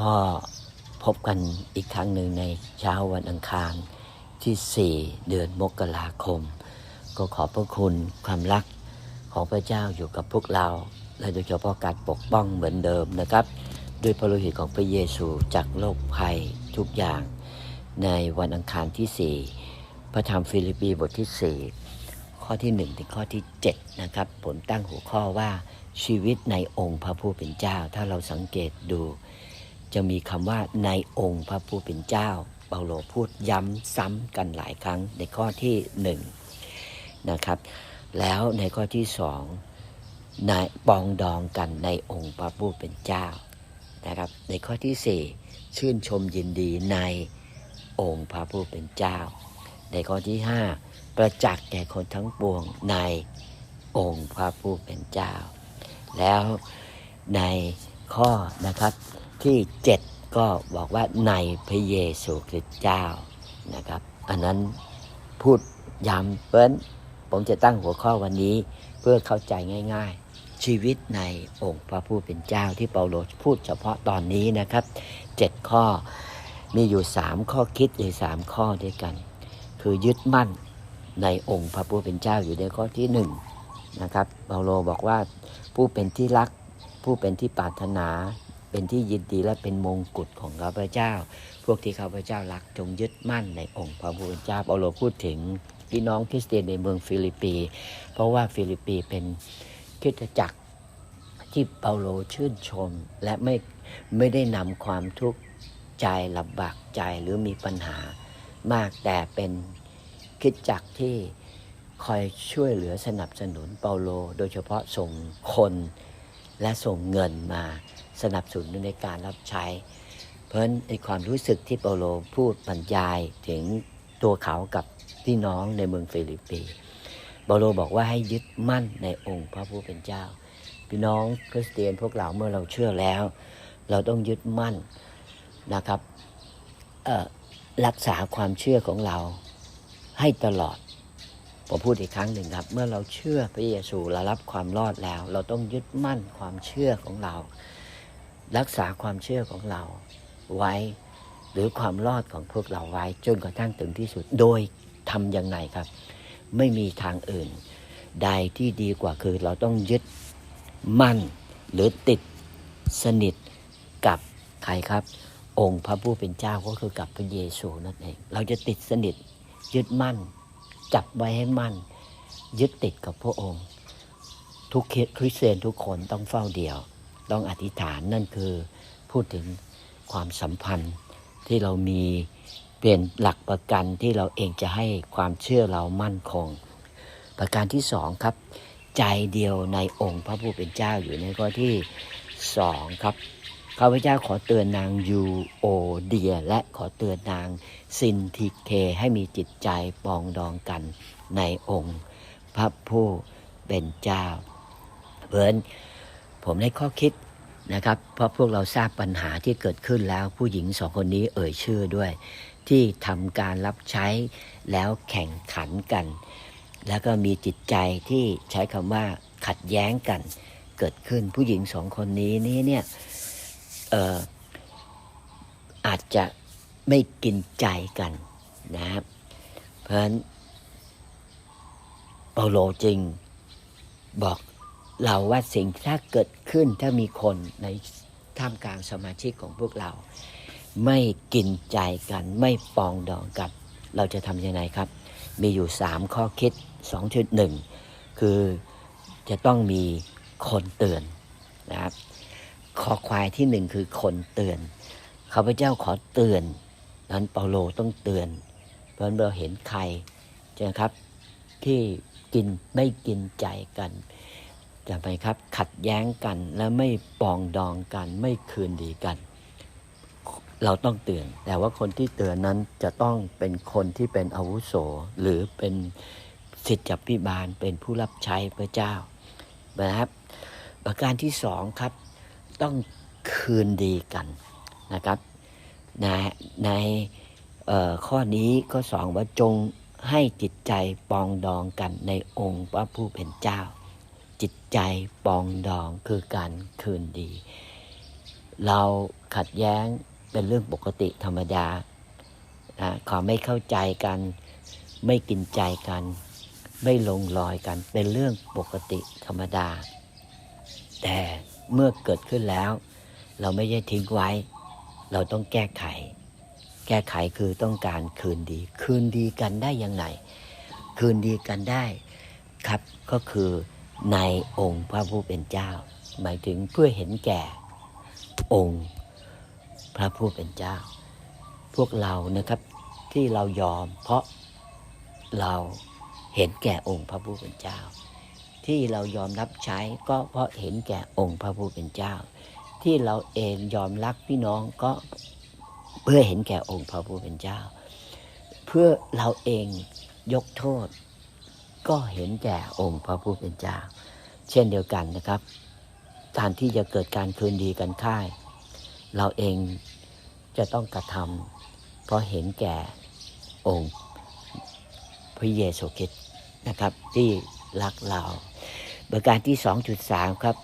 ก็พบกันอีกครั้งหนึ่งในเช้าวันอังคารที่ 4 เดือนมกราคม ก็ขอบพระคุณความรักของพระเจ้าอยู่กับพวกเรา และโดยเฉพาะการปกป้องเหมือนเดิมนะครับ ด้วยพระโลหิตของพระเยซูจากโรคภัยทุกอย่าง ในวันอังคารที่ 4 พระธรรมฟิลิปปีบทที่ 4 ข้อที่ 1 ถึงข้อที่ 7 นะครับ ผมตั้งหัวข้อว่าชีวิตในองค์พระผู้เป็นเจ้า ถ้าเราสังเกตดู จะมีคำว่าในองค์พระผู้เป็นเจ้า เปาโลพูดย้ำซ้ำกันหลายครั้งในข้อที่1นะครับ แล้วในข้อที่สองในปองดองกันในองค์พระผู้เป็นเจ้านะครับ ในข้อที่สี่ชื่นชมยินดีในองค์พระผู้เป็นเจ้า ในข้อที่ห้าประจักษ์แก่คนทั้งปวงในองค์พระผู้เป็นเจ้า แล้วในข้อนะครับ ที่7ก็บอกว่าในพระเยซูคริสต์เจ้านะครับ อันนั้นพูดย้ำเปิ้นผมจะตั้งหัวข้อวันนี้เพื่อเข้าใจง่าย ๆ ชีวิตในองค์พระผู้เป็นเจ้าที่เปาโลพูดเฉพาะตอนนี้นะครับ7ข้อมีอยู่3ข้อคิดหรือ3ข้อด้วยกัน คือยึดมั่นในองค์พระผู้เป็นเจ้าอยู่ในข้อที่1นนะครับเปาโลบอกว่าผู้เป็นที่รักผู้เป็นที่ปรารถนา เป็นที่ยินดีและเป็นมงกุฎของข้าพเจ้า พวกที่ข้าพเจ้ารักจงยึดมั่นในองค์พระผู้เป็นเจ้าเปาโลพูดถึงพี่น้องคริสเตียนในเมืองฟิลิปปีเพราะว่าฟิลิปปีเป็นคริสตจักรที่เปาโลชื่นชม และไม่ไม่ได้นำความทุกข์ใจลำบากใจหรือมีปัญหามากแต่เป็นคริสตจักรที่คอยช่วยเหลือสนับสนุนเปาโล โดยเฉพาะส่งคนและส่งเงินมา สนับสนุนในการรับใช้ เพราะในความรู้สึกที่เปาโลพูดบรรยายถึงตัวเขากับพี่น้องในเมืองฟิลิปปีเปาโลบอกว่าให้ยึดมั่นในองค์พระผู้เป็นเจ้า พี่น้องคริสเตียนพวกเราเมื่อเราเชื่อแล้ว เราต้องยึดมั่นนะครับรักษาความเชื่อของเราให้ตลอดผมพูดอีกครั้งหนึ่งครับ เมื่อเราเชื่อพระเยซูเรารับความรอดแล้ว เราต้องยึดมั่นความเชื่อของเรา รักษาความเชื่อของเราไว้ หรือความรอดของพวกเราไว้จนกระทั่งถึงที่สุด โดยทำยังไงครับ ไม่มีทางอื่น ใดที่ดีกว่าคือเราต้องยึดมั่นหรือติดสนิทกับใครครับ องค์พระผู้เป็นเจ้าก็คือกับพระเยซูนั่นเอง เราจะติดสนิทยึดมั่น จับไว้ให้มั่น ยึดติดกับพระองค์ ทุกคริสเตียนทุกคนต้องเฝ้าเดียว ต้องอธิษฐานนั่นคือพูดถึงความสัมพันธ์ที่เรามีเป็นหลักประกันที่เราเองจะให้ความเชื่อเรามั่นคง ประการที่สองครับ ใจเดียวในองค์พระผู้เป็นเจ้าอยู่ในข้อที่สองครับข้าพเจ้าขอเตือนนางยูโอเดีย และขอเตือนนางซินทิเคให้มีจิตใจปองดองกันในองค์ พระผู้เป็นเจ้า เพราะ ผมได้ข้อคิดนะครับ เพราะพวกเราทราบปัญหาที่เกิดขึ้นแล้วผู้หญิงสองคนนี้เอ่ยชื่อด้วย ที่ทำการรับใช้แล้วแข่งขันกัน แล้วก็มีจิตใจที่ใช้คำว่าขัดแย้งกันเกิดขึ้นผู้หญิงสองคนนี้นี่เนี่ยเอ่ออาจจะไม่กินใจกันนะครับเพราะฉะนั้นเปาโลจริงบอก เราว่าสิ่งถ้าเกิดขึ้นถ้ามีคนในท่ามกลางสมาชิกของพวกเรา ไม่กินใจกันไม่ปองดองกัน เราจะทำยังไงครับ มีอยู่สามข้อคิดสองชุดหนึ่งคือจะต้องมีคนเตือนนะครับข้อควายที่หนึ่งคือคนเตือนข้าพเจ้าขอเตือนนั้นเปาโลต้องเตือน เพราะเราเห็นใครใช่ครับที่กินไม่กินใจกัน จะไปครับขัดแย้งกันและไม่ปองดองกันไม่คืนดีกัน เราต้องเตือน แต่ว่าคนที่เตือนนั้นจะต้องเป็นคนที่เป็นอาวุโส หรือเป็นสิทธิพิบาลเป็นผู้รับใช้พระเจ้านะครับ ประการที่สองครับ ต้องคืนดีกันนะครับ ในในข้อนี้ก็สองว่าจงให้จิตใจปองดองกันในองค์พระผู้เป็นเจ้า จิตใจปองดองคือการคืนดี เราขัดแย้งเป็นเรื่องปกติธรรมดานะความไม่เข้าใจกัน ไม่กินใจกัน ไม่ลงรอยกันเป็นเรื่องปกติธรรมดา แต่เมื่อเกิดขึ้นแล้ว เราไม่ได้ทิ้งไว้ เราต้องแก้ไข แก้ไขคือต้องการคืนดี คืนดีกันได้ยังไง คืนดีกันได้ครับก็คือ ในองค์พระผู้เป็นเจ้า หมายถึงเพื่อเห็นแก่องค์พระผู้เป็นเจ้า พวกเรานะครับที่เรายอม เพราะเราเห็นแก่องค์พระผู้เป็นเจ้า ที่เรายอมรับใช้ก็เพราะเห็นแก่องค์พระผู้เป็นเจ้า ที่เราเองยอมรักพี่น้องก็เพื่อเห็นแก่องค์พระผู้เป็นเจ้า เพื่อเราเองยกโทษ ก็เห็นแก่องค์พระผู้เป็นเจ้า เช่นเดียวกันนะครับ การที่จะเกิดการคืนดีกันค่าย เราเองจะต้องกระทำเพราะเห็นแก่องค์พระเยซูคริสต์นะครับที่รักเราประการที่ 2.3 ครับ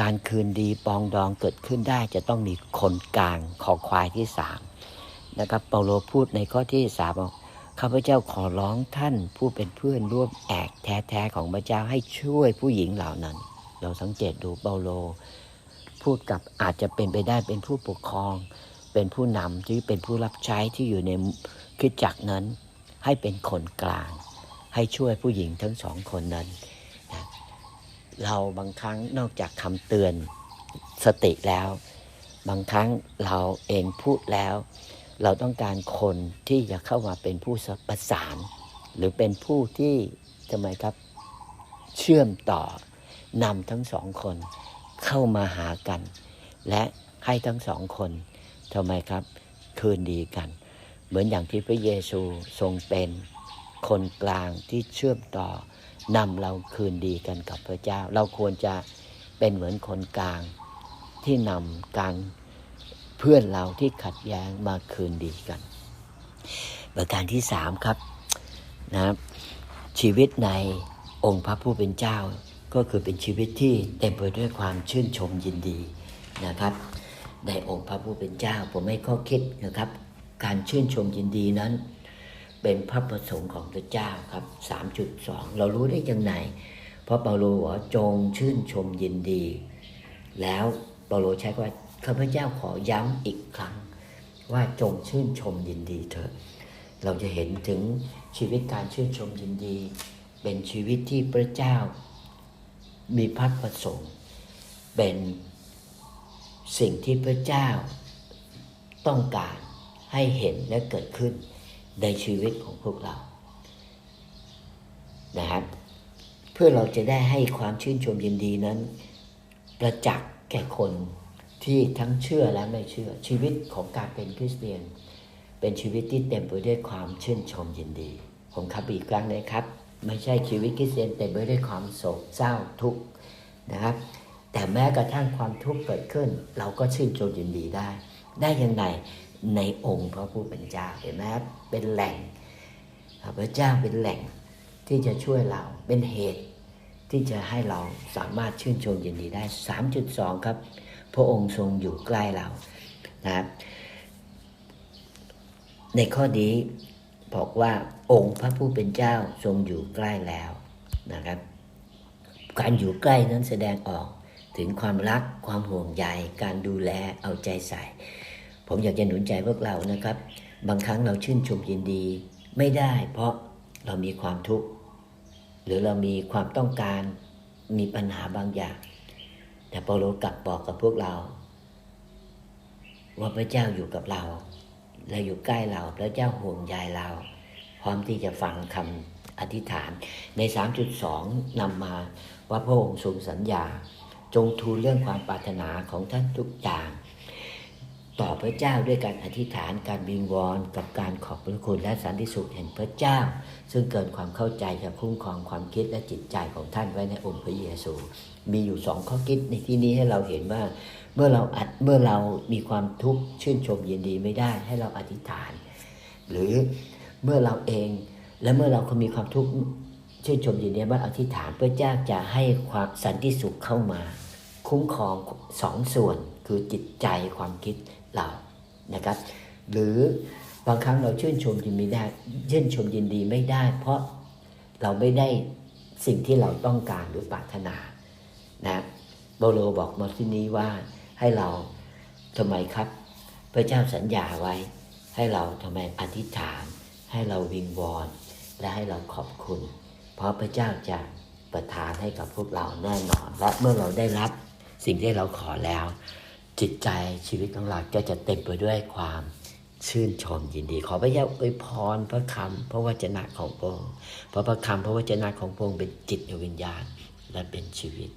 การคืนดีปองดองเกิดขึ้นได้จะต้องมีคนกลางขอควายที่สามนะครับเปาโลพูดในข้อที่สามบอก ข้าพเจ้าขอร้องท่านผู้เป็นเพื่อนร่วมแอกแท้ๆของพระเจ้าให้ช่วยผู้หญิงเหล่านั้น เราสังเกตดูเปาโล พูดกับอาจจะเป็นไปได้เป็นผู้ปกครอง เป็นผู้นำที่เป็นผู้รับใช้ที่อยู่ในคิดจักนั้น ให้เป็นคนกลาง ให้ช่วยผู้หญิงทั้งสองคนนั้นนะเราบางครั้งนอกจากคำเตือนสติแล้ว บางครั้งเราเองพูดแล้ว เราต้องการคนที่จะเข้ามาเป็นผู้ประสาน หรือเป็นผู้ที่ทำไมครับเชื่อมต่อนำทั้งสองคนเข้ามาหากัน และให้ทั้งสองคนทำไมครับ คืนดีกัน เหมือนอย่างที่พระเยซูทรงเป็นคนกลางที่เชื่อมต่อนำเราคืนดีกันกับพระเจ้า เราควรจะเป็นเหมือนคนกลางที่นำการ เพื่อนเราที่ขัดแย้งมาคืนดีกัน ประการที่สามครับนะชีวิตในองค์พระผู้เป็นเจ้า ก็คือเป็นชีวิตที่เต็มไปด้วยความชื่นชมยินดีนะครับ ในองค์พระผู้เป็นเจ้าผมไม่ข้อคิดนะครับ การชื่นชมยินดีนั้น เป็นพระประสงค์ของพระเจ้าครับ 3.2 เรารู้ได้ยังไงเพราะเปาโลบอกว่าจงชื่นชมยินดี แล้วเปาโลใช้ว่า ข้าพเจ้าขอย้ำอีกครั้ง ว่าจงชื่นชมยินดีเถอะเราจะเห็นถึงชีวิตการชื่นชมยินดี เป็นชีวิตที่พระเจ้ามีพระประสงค์เป็นสิ่งที่พระเจ้าต้องการให้เห็นและเกิดขึ้นในชีวิตของพวกเรานะครับเพื่อเราจะได้ให้ความชื่นชมยินดีนั้น ประจักษ์แก่คน ที่ทั้งเชื่อและไม่เชื่อ ชีวิตของการเป็นคริสเตียน เป็นชีวิตที่เต็มไปด้วยความชื่นชมยินดี ผมครับอีกครั้งนะครับ ไม่ใช่ชีวิตคริสเตียนเต็มไปด้วยความโศกเศร้าทุกข์นะครับ แต่แม้กระทั่งความทุกข์เกิดขึ้น เราก็ชื่นชมยินดีได้ ได้ยังไงในองค์พระผู้เป็นเจ้าเห็นไหมครับเป็นแหล่งพระเจ้าเป็นแหล่งที่จะช่วยเราเป็นเหตุที่จะให้เราสามารถชื่นชมยินดีได้ 3.2 ครับ พระองค์ทรงอยู่ใกล้เรานะครับในข้อนี้บอกว่าองค์พระผู้เป็นเจ้าทรงอยู่ใกล้แล้วนะครับ การอยู่ใกล้นั้นแสดงออกถึงความรักความห่วงใยการดูแลเอาใจใส่ ผมอยากจะหนุนใจพวกเรานะครับ บางครั้งเราชื่นชมยินดีไม่ได้ เพราะเรามีความทุกข์หรือเรามีความต้องการมีปัญหาบางอย่าง แต่เปาโลกลับบอกกับพวกเรา ว่าพระเจ้าอยู่กับเราและอยู่ใกล้เราพระเจ้าห่วงใยเรา พร้อมที่จะฟังคำอธิษฐานใน 3.2นำมาว่าพระองค์ทรงสัญญา จงทูลเรื่องความปรารถนาของท่านทุกอย่าง ต่อพระเจ้าด้วยการอธิษฐานการบิงวอนกับการขอบพระคุณและสันติสุขแห่งพระเจ้า ซึ่งเกินความเข้าใจจะคุ้มครองความคิดและจิตใจของท่านไว้ในองค์พระเยซู มีอยู่สองข้อคิดในที่นี้ให้เราเห็นว่า เมื่อเราอัดเมื่อเรามีความทุกข์ชื่นชมยินดีไม่ได้ให้เราอธิษฐาน หรือเมื่อเราเองและเมื่อเราคนมีความทุกข์ชื่นชมยินดีว่าอธิษฐานพระเจ้าจะให้ความสันติสุขเข้ามา คุ้มครองสองส่วนคือจิตใจความคิด เรานะครับ หรือบางครั้งเราชื่นชมยินดีได้ชื่นชมยินดีไม่ได้ เพราะเราไม่ได้สิ่งที่เราต้องการหรือปรารถนานะโบโลบอกมาที่นี้ว่าให้เราทำไมครับ พระเจ้าสัญญาไว้ ให้เราทำไมอธิษฐาน ให้เราวิงวอนและให้เราขอบคุณ เพราะพระเจ้าจะประทานให้กับพวกเราแน่นอน และเมื่อเราได้รับสิ่งที่เราขอแล้ว จิตใจชีวิตของเราก็จะเต็มไปด้วยความชื่นชมยินดี ขอพระเจ้าอวยพรพระคำพระวจนะของพระองค์เพราะพระคำพระวจนะของพระองค์เป็นจิตวิญญาณและเป็นชีวิต